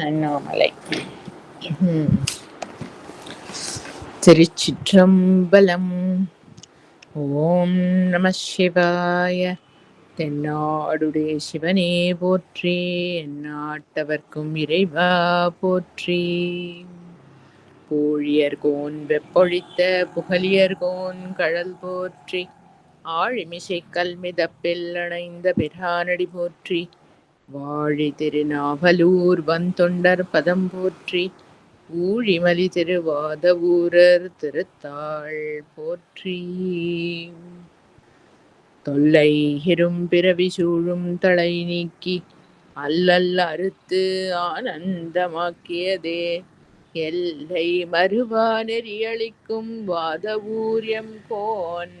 அண்ணாமலை ம். திருச்சிற்றம்பலம் ஓம் நம சிவாய தென்னாடுடைய சிவனே போற்றி எந்நாட்டவர்க்கும் இறைவா போற்றி. பூழியர்கோன் வெப்பொழித்த புகழியர்கோன் கழல் போற்றி. ஆழிமிசை கல்மிதப்பில் அணைந்த பிரானடி போற்றி. வாழி திருநாவலூர் வந்தொண்டர் பதம் போற்றி ஊழிமலி திருவாத ஊரர் திருத்தாள் போற்றி. தொல்லை இரும் பிறவி சூழும் தலை நீக்கி அல்லல் அறுத்து ஆனந்தமாக்கியதே. எல்லை மறுவா நெறியளிக்கும் வாத ஊரியம் கோன்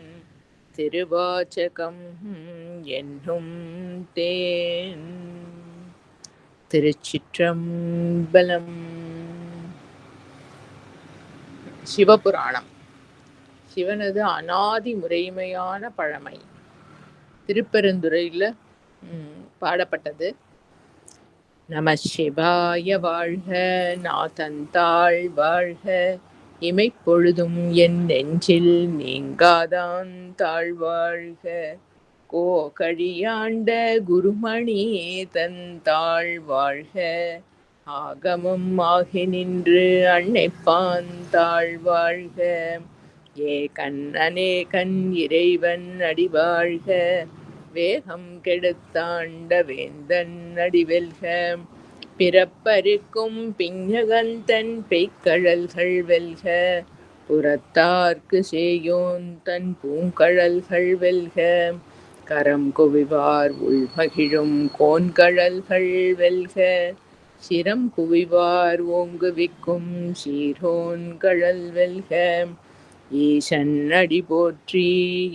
திருவாச்சகம் என்னும் தேன். திருச்சிற்றம்பலம். சிவபுராணம். சிவனது அனாதி முறைமையான பழமை. திருப்பெருந்துறையில் பாடப்பட்டது. நம சிவாய வாழ்க நாதந்தாள் வாழ்க. இமைப்பொழுதும் என் நெஞ்சில் நீங்காதான் தாழ்வாழ்க கோ கழியாண்ட குருமணி தந்தாள் வாழ்க. ஆகமம் ஆகி நின்று அன்னைப்பான் தாழ் வாழ்க. ஏ கண்ணனே கண் இறைவன் அடிவாழ்க வேகம் கெடுத்தாண்ட வேந்தன் அடிவெல்க பிறப்பருக்கும் பிஞ்சகந்தன் பெய்கழல்கள் வெல்க. புறத்தார்க்கு சேயோன் தன் பூங்கழல்கள் வெல்க. கரம் குவிவார் உள்மகிழும் கோன்கழல்கள் வெல்க. சிரம் குவிவார் ஓங்குவிக்கும் சீரோன் கழல் வெல்க. ஈசன் அடி போற்றி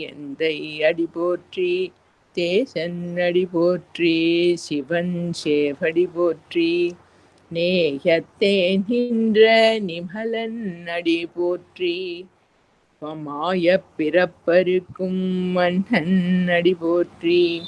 எந்தை அடி போற்றி. தேசன் அடி போற்றி சிவன் சேவடி போற்றி. நேயத்தே நின்ற நிமலன் அடி போற்றி. மாய பிறப்பருக்கும் மன்னன் அடி போற்றி.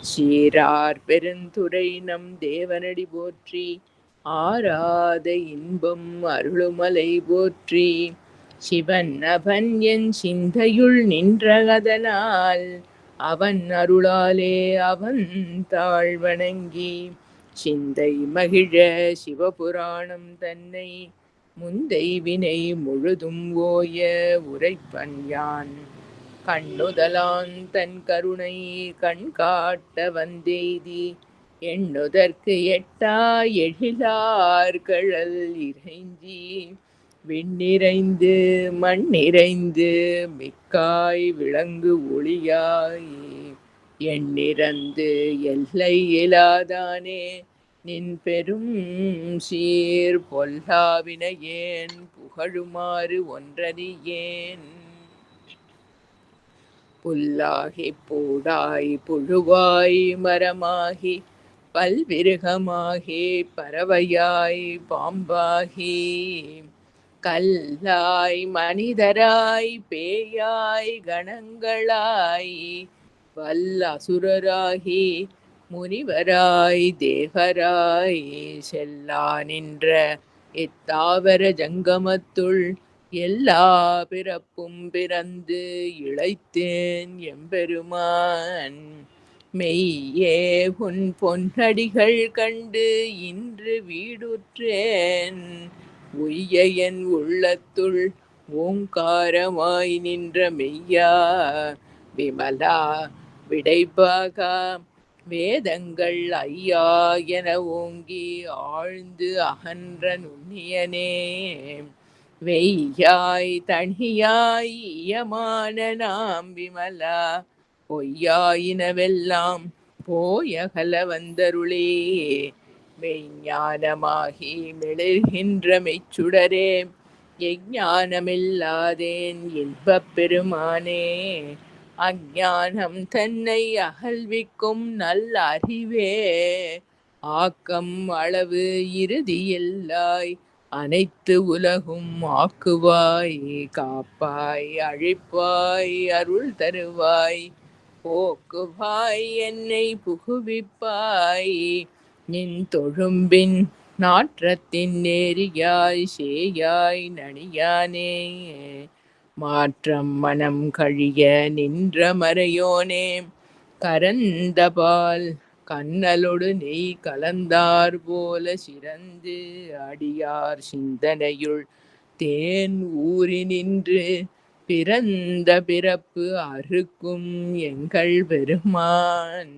சீரார் பெருந்துரை நம் தேவனடி போற்றி. ஆராத இன்பம் அருளுமலை போற்றி. சிவன் அவன் என் சிந்தையுள் நின்றகதனால் அவன் அருளாலே அவன் தாழ் வணங்கி. சிந்தை மகிழ சிவபுராணம் தன்னை முந்தை வினை முழுதும் ஓய உரைப்பன் யான் கண்ணுதலான் தன் கருணை கண் காட்ட வந்தெய்தி எண்ணுதற்கு எட்டா எழிலார்கழல் இறைஞ்சி. விண்ணிறைந்து மண்ணிறைந்து மிக்காய் விளங்கு ஒளியாய் எண்ணிறந்து எல்லை இலாதானே நின் பெரும் சீர் பொல்லாவினையேன் புகழுமாறு ஒன்றறியேன் புல்லாகி பூடாய் புழுவாய் மரமாகி பல்விருகமாகி பறவையாய் பாம்பாகி கல்லாய் மனிதராய் பேயாய் கணங்களாய் வல்லசுரராகி முனிவராய் தேவராய் செல்லா நின்ற இத்தாவர ஜங்கமத்துள் எல்லா பிறப்பும் பிறந்து இழைத்தேன் எம்பெருமான். மெய்யே உன் பொன்னடிகள் கண்டு இன்று வீடுற்றேன். உய்ய என் உள்ளத்துள் ஓங்காரமாய் நின்ற மெய்யா விமலா விடைப்பாகா வேதங்கள் ஐயா என ஓங்கி ஆழ்ந்து அகன்ற நுண்ணியனே. வெய்யாய் தனியாய் இயமான நாம் விமலா பொய்யாயினவெல்லாம் போயகல வந்தருளே. மெய்ஞானமாகி மிளர்கின்ற மெய்ச்சுடரே எஞ்ஞானமில்லாதேன் இன்பப் பெருமானே. அஜானம் தன்னை அகழ்விக்கும் நல்ல அறிவே. ஆக்கம் அளவு இறுதியில்லாய் அனைத்து உலகும் ஆக்குவாய். காப்பாய் அழிப்பாய் அருள் தருவாய். போக்குவாய் என்னை புகுவிப்பாய். நின் தொழும்பின் நாற்றத்தின் நேரியாய் சேயாய் நணியானே மாற்றம் மனம் கழிய நின்ற மறையோனே. கரந்தபால் கண்ணலொடு நெய் கலந்தார் போல சிறந்து அடியார் சிந்தனையுள் தேன் ஊறி நின்று பிறந்த பிறப்பு அறுக்கும் எங்கள் பெருமான்.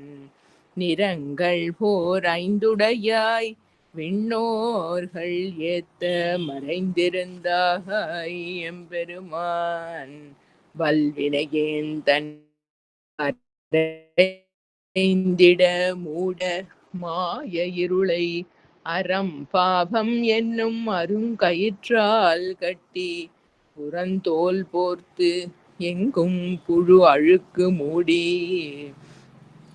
நிறங்கள் போர் ஐந்துடையாய் விண்ணோர்கள் ஏத்த மறைந்திருந்தாக எம்பெருமான் வல்வினையேன் தன் ஐந்திட மூட மாய இருளை அறம் பாவம் என்னும் அருங்கயிற்றால் கட்டி புறந்தோல் போர்த்து எங்கும் புழு அழுக்கு மூடி.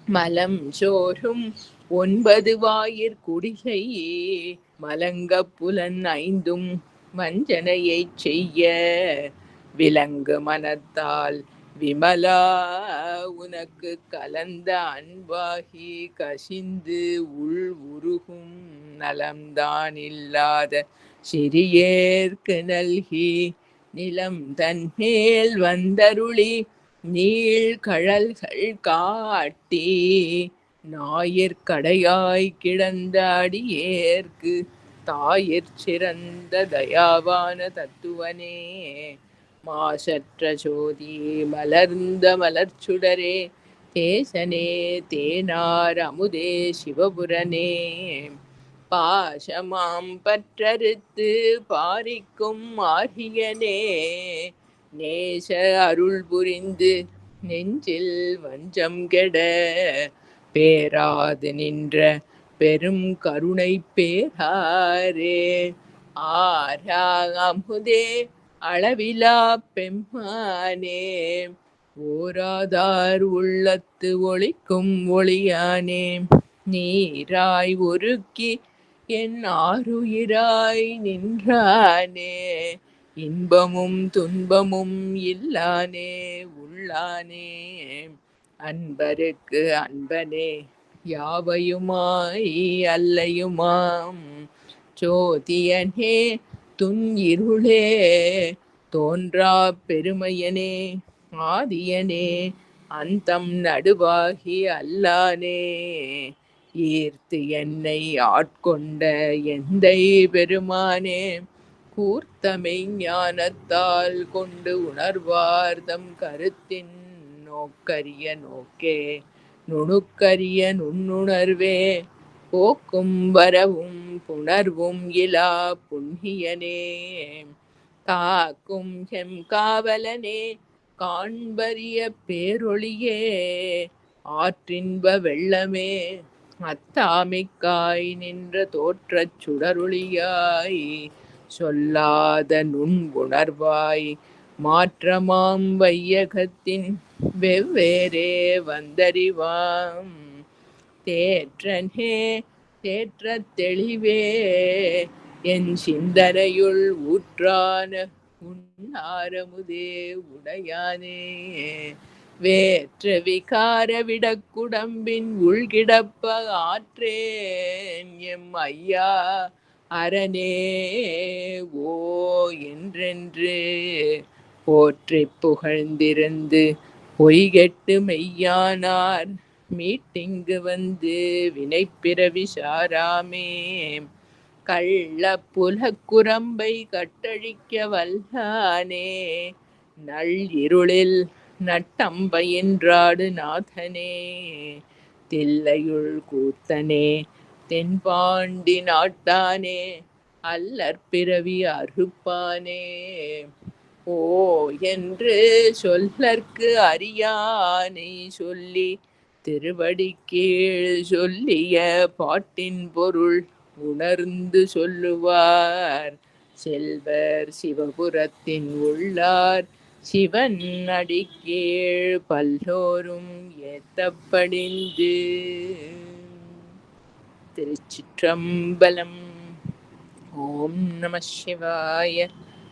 மலம் சோறும் ஒன்பது வாயிற் வாயிற்குடிகை மலங்க புலன் ஐந்தும் வஞ்சனையைச் செய்ய. விலங்கு மனத்தால் விமலா உனக்கு கலந்த அன்பாகி கசிந்து உள் உருகும் நலம்தான் இல்லாத சிறியேற்கு நல்கி நிலம் தன்மேல் வந்தருளி நீள் கழல்கள் காட்டி ஞாயிற்கடையாய் கிடந்த அடியேற்கு தாயிற் சிறந்த தயாவான தத்துவனே. மாசற்ற ஜோதி மலர்ந்த மலர்ச்சுடரே. தேசனே தேனார் அமுதே சிவபுரனே. பாசமாம் பற்றறுத்து பாரிக்கும் ஆகியனே நேச அருள் புரிந்து நெஞ்சில் வஞ்சம் கெட பேராது நின்ற பெரும் கருணை பேராரே. ஆராமுதே அளவிலா பெம்மானே. ஓராதார் உள்ளத்து ஒளிக்கும் ஒளியானே. நீராய் ஒருக்கி என் ஆறுயிராய் நின்றானே. இன்பமும் துன்பமும் இல்லானே உள்ளானே. அன்பருக்கு அன்பனே யாவையுமாய் அல்லையுமாம்? சோதியனே துன்யிருளே தோன்றா பெருமையனே ஆதியனே அந்தம் நடுவாகி அல்லானே ஈர்த்து என்னை ஆட்கொண்ட எந்தை பெருமானே கூர்த்தமை ஞானத்தால் கொண்டு உணர்வார்தம் கருத்தின் நோக்கரிய நோக்கே நுணுக்கரிய நுண்ணுணர்வே. போக்கும் வரவும் புணர்வும் இலா புண்ணியனே. காக்கும் செம் காவலனே காண்பரிய பேரொளியே ஆற்றின்ப வெள்ளமே அத்தாமிக்காய் நின்ற தோற்றச் சுடரொளியாய் சொல்லாத நுண் உணர்வாய் மாற்றமாம் வையகத்தின் வெவ்வேறே வந்தறிவாம். தேற்றனே தேற்ற தெளிவே என் சிந்தனையுள் ஊற்றான உன்னாரமுதே உடையானே. வேற்ற விகார விடக்குடம்பின் உள்கிடப்ப ஆற்றேன். எம் ஐயா அரணே ஓ என்றென்று போற்றி புகழ்ந்திருந்து பொய்கெட்டு மெய்யானார். மீட்டிங்கு வந்து வினைப்பிறவி சாராமே. கள்ள புலக்குரம்பை கட்டழிக்க வல்லானே. நள் இருளில் நட்டம்பயின்றாடு நாதனே. தில்லையுள் கூத்தனே தென்பாண்டி நாட்டானே. அல்லற்பிறவி அறுப்பானே. ஓ என்று சொல்லற்கு அறியானை சொல்லி திருவடி கீழ் சொல்லிய பாட்டின் பொருள் உணர்ந்து சொல்லுவார். செல்வர் சிவபுரத்தின் உள்ளார் சிவன் அடிக்கீழ் பல்லோரும் ஏத்தப்படிந்து. திருச்சிற்றம்பலம் ஓம் நம சிவாய.